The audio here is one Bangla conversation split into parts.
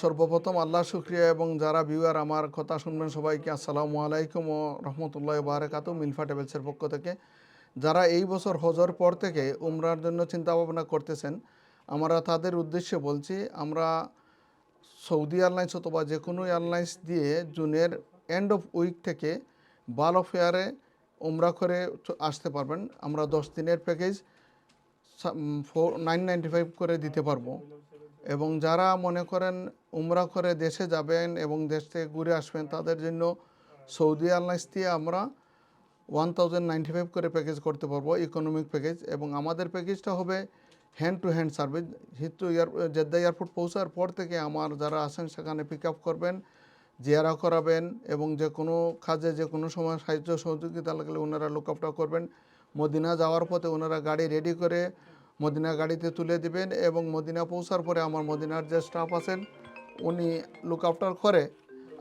সর্বপ্রথম আল্লাহ শুক্রিয়া এবং যারা ভিউয়ার আমার কথা শুনবেন সবাইকে আসসালামু আলাইকুম ও রহমতুল্লাহ বারাকাতু মিলফা ট্রাভেলসের পক্ষ থেকে। যারা এই বছর হজর পর থেকে উমরার জন্য চিন্তা ভাবনা করতেছেন, আমরা তাদের উদ্দেশ্যে বলছি, আমরা সৌদি এয়ারলাইন্স অথবা যে কোনো এয়ারলাইন্স দিয়ে জুনের এন্ড অফ উইক থেকে বাল অফ এয়ারে উমরা করে আসতে পারবেন। আমরা দশ দিনের package four nine ninety five করে দিতে পারব। এবং যারা মনে করেন উমরা করে দেশে যাবেন এবং দেশ থেকে ঘুরে আসবেন, তাদের জন্য সৌদি এয়ারলাইন্স দিয়ে আমরা ওয়ান থাউজেন্ড নাইনটি ফাইভ করে প্যাকেজ করতে পারব ইকোনমিক প্যাকেজ এবং আমাদের প্যাকেজটা হবে hand to hand service Heathrow air Jeddah airport পৌঁছার পর থেকে আমার যারা আসেন সেখানে পিক আপ করবেন, জিয়ারা করাবেন এবং যে কোনো কাজে, যে কোনো সময় সাহায্য, সহযোগিতা লাগলে ওনারা লুক আপটা করবেন। মদিনা যাওয়ার পথে ওনারা গাড়ি রেডি করে মদিনা গাড়িতে তুলে দিবেন এবং মদিনা পৌঁছার পরে আমার মদিনার যে স্টাফ আছেন, উনি লুক আফটার করে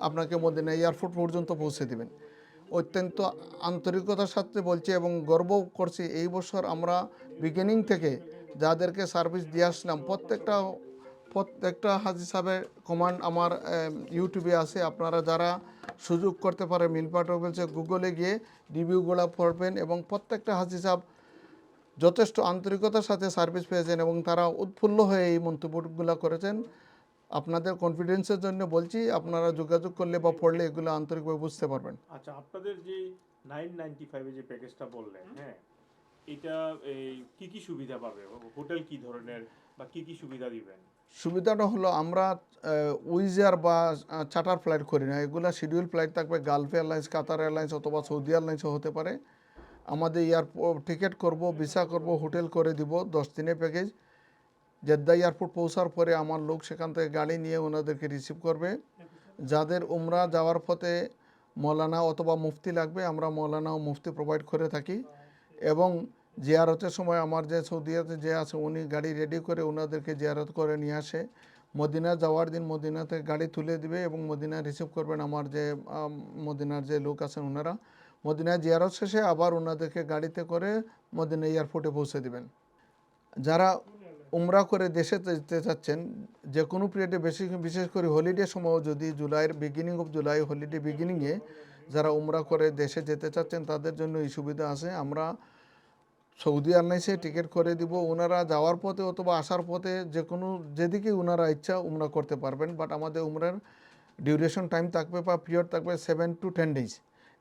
আপনাকে মদিনা এয়ারপোর্ট পর্যন্ত পৌঁছে দিবেন। অত্যন্ত আন্তরিকতার সাথে বলছি এবং গর্ব করছি, এই বছর আমরা বিগিনিং থেকে যাদেরকে সার্ভিস দিয়ে আসলাম, প্রত্যেকটা প্রত্যেকটা হাজি সাহেবের কমান্ড আমার ইউটিউবে আছে। আপনারা যারা সুযোগ করতে পারে মিলপা ট্রাভেলসে গুগলে গিয়ে রিভিউগুলো পড়বেন এবং প্রত্যেকটা হাজি সাহেব যথেষ্ট আন্তরিকতার সাথে সার্ভিস পেয়েছেন এবং তারা উৎফুল্ল হয়ে এই মন্তব্যগুলো করেছেন। আপনাদের কনফিডেন্সের জন্য বলছি আপনারা যোগাযোগ করলে বা পড়লে এগুলো আন্তরিকভাবে বুঝতে পারবেন। আচ্ছা আপনাদের যে নাইন নাইনটি ফাইভে যে প্যাকেজটা বললেন হ্যাঁ এটা এই কি কি সুবিধা পাবে? হোটেল কি ধরনের বা কি কি সুবিধা দিবেন? সুবিধাটা হলো আমরা উইজার বা চার্টার ফ্লাইট করি না। এগুলো শিডিউল ফ্লাইট থাকবে গালফ এয়ারলাইন্স কাতার এয়ারলাইন্স অথবা সৌদি এয়ারলাইন্সও হতে পারে। আমাদের এয়ারপোর্ট টিকিট করব, ভিসা করব, হোটেল করে দিব, দশ দিনের প্যাকেজ জেদ্দা এয়ারপোর্ট পৌঁছার পরে আমার লোক সেখান থেকে গাড়ি নিয়ে ওনাদেরকে রিসিভ করবে। যাদের উমরা যাওয়ার পথে মৌলানা অথবা মুফতি লাগবে, আমরা মৌলানা ও মুফতি প্রোভাইড করে থাকি। এবং জিয়ারতের সময় আমার যে সৌদিয়াতে যে আছে, উনি গাড়ি রেডি করে ওনাদেরকে জিয়ারত করে নিয়ে আসে। মদিনা যাওয়ার দিন মদিনাতে গাড়ি তুলে দিবে এবং মদিনা রিসিভ করবেন। আমার যে মদিনার যে লোক আছেন ওনারা। মদিনা জিয়ারত শেষে আবার ওনাদেরকে গাড়িতে করে মদিনা এয়ারপোর্টে পৌঁছে দিবেন। যারা উমরা করে দেশে যেতে চাচ্ছেন, যে কোনো পিরিয়ডে বেশি, বিশেষ করে হলিডে সময়, যদি জুলাইয়ের বিগিনিং অফ জুলাই হলিডে বিগিনিংয়ে যারা উমরা করে দেশে যেতে চাচ্ছেন, তাদের জন্য এই সুবিধা আছে। আমরা সৌদি এয়ারলাইন্সে টিকিট করে দিব। ওনারা যাওয়ার পথে অথবা আসার পথে যে কোনো, যেদিকে ওনারা ইচ্ছা উমরা করতে পারবেন। বাট আমাদের উমরার ডিউরেশন টাইম থাকবে বা পিরিয়ড থাকবে সেভেন টু টেন ডেজ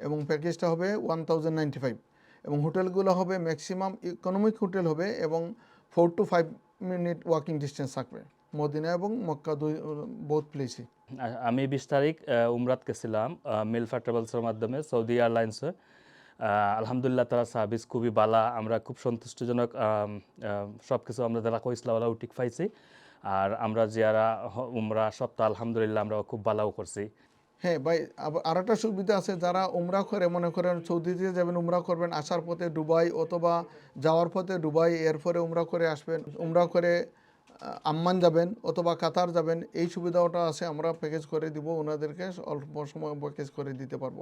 এবং প্যাকেজটা হবে ওয়ান থাউজেন্ড নাইনটি ফাইভ এবং হোটেলগুলো হবে ম্যাক্সিমাম ইকোনমিক হোটেল হবে এবং four to five minute walking distance থাকবে। মদিনা এবং মক্কা দুই বোথ প্লেসই আমি বিশ তারিখ উমরাত গেছিলাম মিলফা ট্রাভেলসের মাধ্যমে সৌদি এয়ারলাইন্সে আলহামদুলিল্লাহ তারা সার্ভিস খুবই বালা, আমরা খুব সন্তুষ্টজনক সব কিছু আমরা যারা কইসলা ওরা উঠিক পাইছি। আর আমরা যারা উমরা সব তো আলহামদুলিল্লাহ আমরা খুব বালাও করছি। হ্যাঁ ভাই আবার আর একটা সুবিধা আছে যারা উমরা করে মনে করেন সৌদিতে যাবেন উমরা করবেন আসার পথে দুবাই অথবা যাওয়ার পথে দুবাই এরপরে উমরা করে আসবেন উমরা করে আম্মান যাবেন অথবা কাতার যাবেন এই সুবিধাটা আছে আমরা প্যাকেজ করে দিব ওনাদেরকে অল্প সময় প্যাকেজ করে দিতে পারব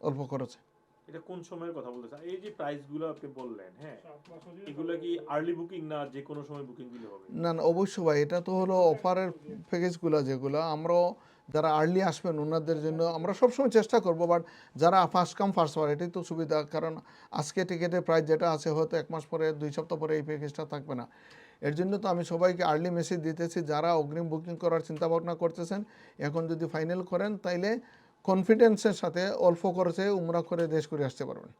অল্প খরচে। এটা কোন সময়ের কথা বলতেছেন? এই যে প্রাইসগুলো আপনি বললেন হ্যাঁ এগুলো কি আর্লি বুকিং না যে কোনো সময় বুকিং দিলে হবে? না না অবশ্যই ভাই এটা তো হলো অফারের প্যাকেজগুলো যেগুলো আমরাও যারা আর্লি আসবেন ওনাদের জন্য আমরা সবসময় চেষ্টা করব বাট যারা ফার্স্ট কাম ফার্স্ট পার এটাই তো সুবিধা। কারণ আজকে টিকিটের প্রাইস যেটা আছে, হয়তো এক মাস পরে, দুই সপ্তাহ পরে এই প্যাকেজটা থাকবে না। এর জন্য তো আমি সবাইকে আর্লি মেসেজ দিতেছি, যারা অগ্রিম বুকিং করার চিন্তা ভাবনা করতেছেন, এখন যদি ফাইনাল করেন, তাইলে কনফিডেন্সের সাথে অল্প খরচে উমরা করে দেশ করে আসতে পারবেন।